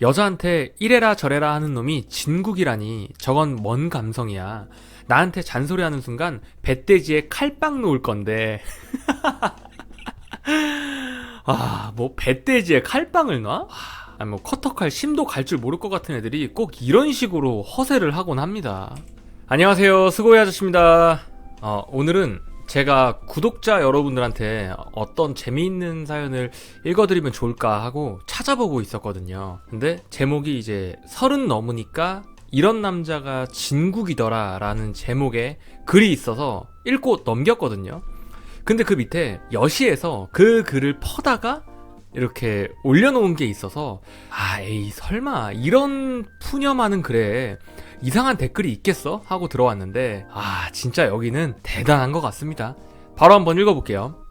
여자한테 이래라 저래라 하는 놈이 진국이라니 저건 뭔 감성이야. 나한테 잔소리하는 순간 배돼지에 칼빵 놓을 건데. 아, 뭐 배돼지에 칼빵을 놔? 아, 뭐 커터칼 심도 갈 줄 모를 것 같은 애들이 꼭 이런 식으로 허세를 하곤 합니다. 안녕하세요, 스고이 아저씨입니다. 어, 오늘은 제가 구독자 여러분들한테 어떤 재미있는 사연을 읽어드리면 좋을까 하고 찾아보고 있었거든요. 근데 제목이 이제 서른 넘으니까 이런 남자가 진국이더라 라는 제목의 글이 있어서 읽고 넘겼거든요. 근데 그 밑에 여시에서 그 글을 퍼다가 이렇게 올려놓은 게 있어서 아 에이 설마 이런 푸념하는 글에 이상한 댓글이 있겠어? 하고 들어왔는데 아 진짜 여기는 대단한 것 같습니다. 바로 한번 읽어볼게요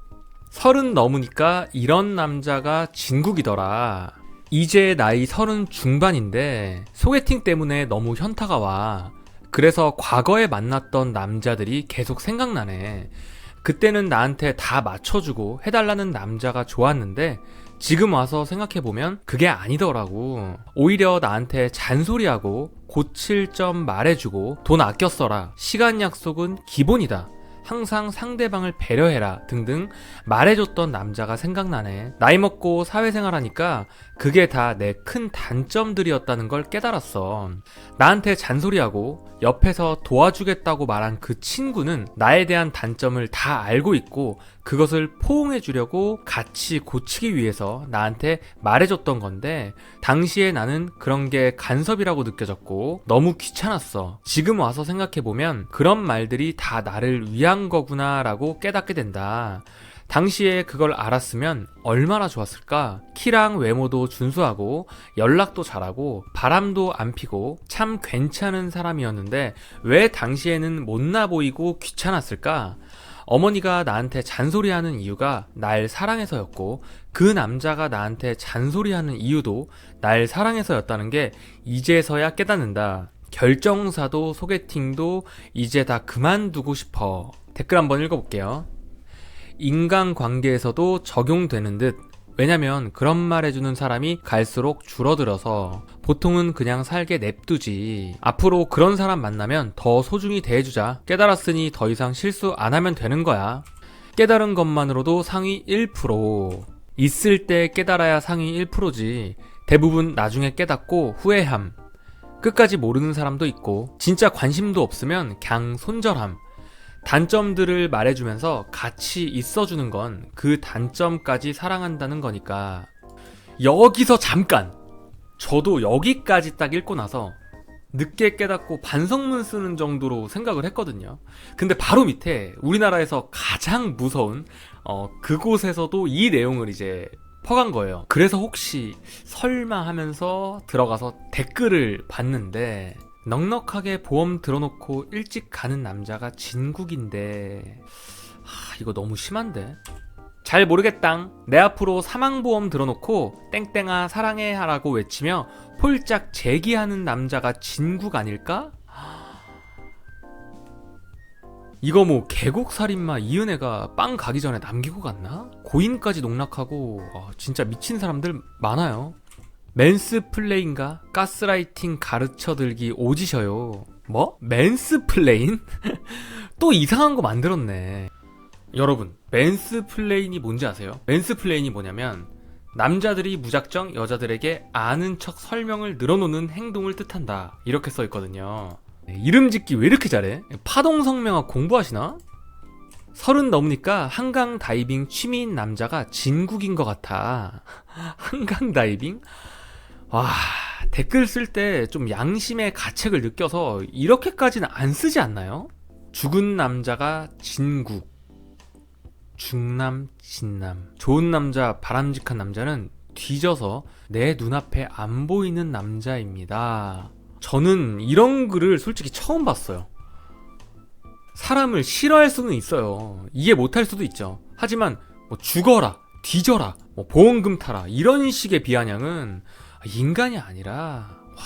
서른 넘으니까 이런 남자가 진국이더라. 이제 나이 서른 중반인데 소개팅 때문에 너무 현타가 와. 그래서 과거에 만났던 남자들이 계속 생각나네. 그때는 나한테 다 맞춰주고 해달라는 남자가 좋았는데 지금 와서 생각해보면 그게 아니더라고. 오히려 나한테 잔소리하고 고칠 점 말해주고 돈 아껴 써라. 시간 약속은 기본이다. 항상 상대방을 배려해라 등등 말해줬던 남자가 생각나네. 나이 먹고 사회생활하니까 그게 다 내 큰 단점들이었다는 걸 깨달았어. 나한테 잔소리하고 옆에서 도와주겠다고 말한 그 친구는 나에 대한 단점을 다 알고 있고 그것을 포옹해 주려고 같이 고치기 위해서 나한테 말해줬던 건데 당시에 나는 그런 게 간섭이라고 느껴졌고 너무 귀찮았어. 지금 와서 생각해보면 그런 말들이 다 나를 위한 거구나라고 깨닫게 된다. 당시에 그걸 알았으면 얼마나 좋았을까? 키랑 외모도 준수하고 연락도 잘하고 바람도 안 피고 참 괜찮은 사람이었는데 왜 당시에는 못나 보이고 귀찮았을까? 어머니가 나한테 잔소리하는 이유가 날 사랑해서였고 그 남자가 나한테 잔소리하는 이유도 날 사랑해서였다는 게 이제서야 깨닫는다. 결정사도 소개팅도 이제 다 그만두고 싶어. 댓글 한번 읽어볼게요. 인간관계에서도 적용되는 듯 왜냐면 그런 말 해주는 사람이 갈수록 줄어들어서 보통은 그냥 살게 냅두지. 앞으로 그런 사람 만나면 더 소중히 대해주자. 깨달았으니 더 이상 실수 안 하면 되는 거야. 깨달은 것만으로도 상위 1%. 있을 때 깨달아야 상위 1%지. 대부분 나중에 깨닫고 후회함. 끝까지 모르는 사람도 있고, 진짜 관심도 없으면 그냥 손절함. 단점들을 말해주면서 같이 있어주는 건 그 단점까지 사랑한다는 거니까. 여기서 잠깐! 저도 여기까지 딱 읽고 나서 늦게 깨닫고 반성문 쓰는 정도로 생각을 했거든요. 근데 바로 밑에 우리나라에서 가장 무서운 어, 그곳에서도 이 내용을 이제 퍼간 거예요. 그래서 혹시 설마 하면서 들어가서 댓글을 봤는데 넉넉하게 보험 들어놓고 일찍 가는 남자가 진국인데 하, 이거 너무 심한데 잘 모르겠당 내 앞으로 사망보험 들어놓고 땡땡아 사랑해 하라고 외치며 폴짝 제기하는 남자가 진국 아닐까? 이거 뭐 계곡살인마 이은혜가 빵 가기 전에 남기고 갔나? 고인까지 농락하고 어, 진짜 미친 사람들 많아요 맨스플레인가? 가스라이팅 가르쳐들기 오지셔요. 뭐? 맨스플레인? 또 이상한 거 만들었네. 여러분, 맨스플레인이 뭔지 아세요? 맨스플레인이 뭐냐면, 남자들이 무작정 여자들에게 아는 척 설명을 늘어놓는 행동을 뜻한다. 이렇게 써 있거든요. 네, 이름 짓기 왜 이렇게 잘해? 파동성명학 공부하시나? 서른 넘으니까 한강 다이빙 취미인 남자가 진국인 것 같아. 한강 다이빙? 와, 댓글 쓸 때 좀 양심의 가책을 느껴서 이렇게까지는 안 쓰지 않나요? 죽은 남자가 진국. 중남, 진남. 좋은 남자, 바람직한 남자는 뒤져서 내 눈앞에 안 보이는 남자입니다. 저는 이런 글을 솔직히 처음 봤어요. 사람을 싫어할 수는 있어요. 이해 못할 수도 있죠. 하지만 뭐 죽어라, 뒤져라, 뭐 보험금 타라 이런 식의 비아냥은 인간이 아니라 와,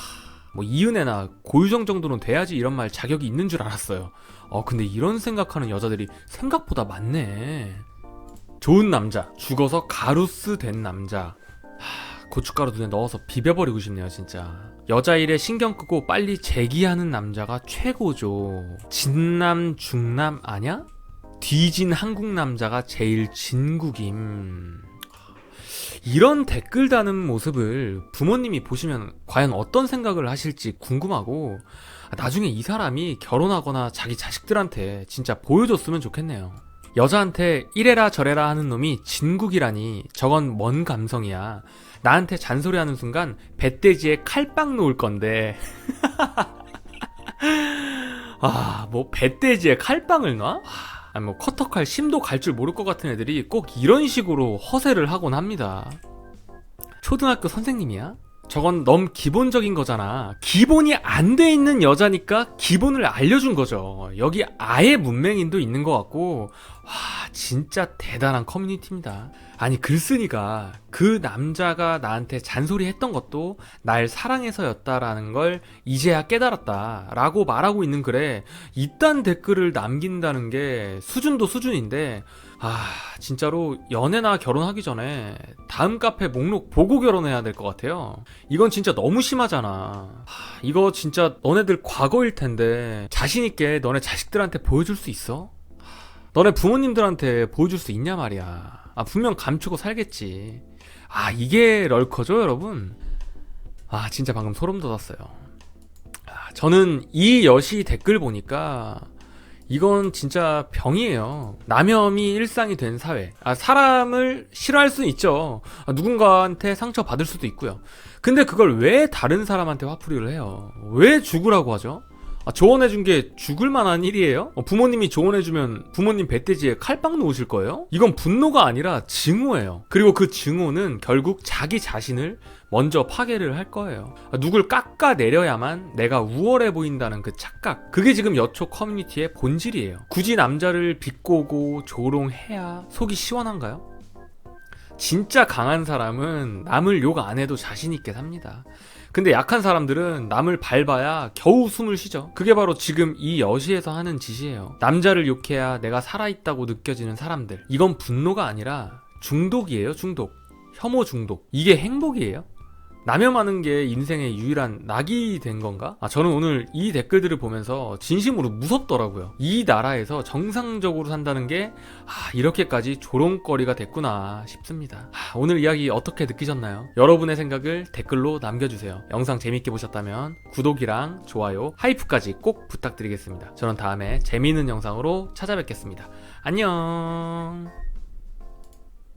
뭐 이은혜나 고유정 정도는 돼야지 이런 말 자격이 있는 줄 알았어요. 어 근데 이런 생각하는 여자들이 생각보다 많네. 좋은 남자, 죽어서 가루스 된 남자. 하, 고춧가루 눈에 넣어서 비벼버리고 싶네요, 진짜. 여자 일에 신경 끄고 빨리 재기하는 남자가 최고죠. 진남, 중남 아냐? 뒤진 한국 남자가 제일 진국임. 이런 댓글 다는 모습을 부모님이 보시면 과연 어떤 생각을 하실지 궁금하고 나중에 이 사람이 결혼하거나 자기 자식들한테 진짜 보여줬으면 좋겠네요. 여자한테 이래라 저래라 하는 놈이 진국이라니 저건 뭔 감성이야. 나한테 잔소리하는 순간 배돼지에 칼빵 놓을 건데. 아, 뭐 배돼지에 칼빵을 놔? 아니 뭐 커터칼 심도 갈 줄 모를 것 같은 애들이 꼭 이런 식으로 허세를 하곤 합니다. 초등학교 선생님이야? 저건 너무 기본적인 거잖아. 기본이 안 돼 있는 여자니까 기본을 알려준 거죠. 여기 아예 문맹인도 있는 것 같고, 와, 진짜 대단한 커뮤니티입니다. 아니, 글쓴이가 그 남자가 나한테 잔소리 했던 것도 날 사랑해서였다라는 걸 이제야 깨달았다. 라고 말하고 있는 글에 이딴 댓글을 남긴다는 게 수준도 수준인데, 아, 진짜로 연애나 결혼하기 전에 다음 카페 목록 보고 결혼해야 될 것 같아요. 이건 진짜 너무 심하잖아. 하, 이거 진짜 너네들 과거일 텐데 자신있게 너네 자식들한테 보여줄 수 있어? 너네 부모님들한테 보여줄 수 있냐 말이야. 아, 분명 감추고 살겠지. 아, 이게 럴커죠, 여러분? 아, 진짜 방금 소름 돋았어요. 아, 저는 이 여시 댓글 보니까 이건 진짜 병이에요. 남염이 일상이 된 사회. 아, 사람을 싫어할 수 있죠. 아, 누군가한테 상처 받을 수도 있고요. 근데 그걸 왜 다른 사람한테 화풀이를 해요? 왜 죽으라고 하죠? 아, 조언해준 게 죽을 만한 일이에요? 어, 부모님이 조언해주면 부모님 배돼지에 칼빵 놓으실 거예요? 이건 분노가 아니라 증오예요. 그리고 그 증오는 결국 자기 자신을 먼저 파괴를 할 거예요. 아, 누굴 깎아내려야만 내가 우월해 보인다는 그 착각. 그게 지금 여초 커뮤니티의 본질이에요. 굳이 남자를 비꼬고 조롱해야 속이 시원한가요? 진짜 강한 사람은 남을 욕 안 해도 자신있게 삽니다. 근데 약한 사람들은 남을 밟아야 겨우 숨을 쉬죠. 그게 바로 지금 이 여시에서 하는 짓이에요. 남자를 욕해야 내가 살아있다고 느껴지는 사람들. 이건 분노가 아니라 중독이에요, 중독. 혐오 중독. 이게 행복이에요? 남염하는 게 인생의 유일한 낙이 된 건가? 아, 저는 오늘 이 댓글들을 보면서 진심으로 무섭더라고요. 이 나라에서 정상적으로 산다는 게, 아, 이렇게까지 조롱거리가 됐구나 싶습니다. 아, 오늘 이야기 어떻게 느끼셨나요? 여러분의 생각을 댓글로 남겨주세요. 영상 재밌게 보셨다면 구독이랑 좋아요, 하이프까지 꼭 부탁드리겠습니다. 저는 다음에 재미있는 영상으로 찾아뵙겠습니다. 안녕!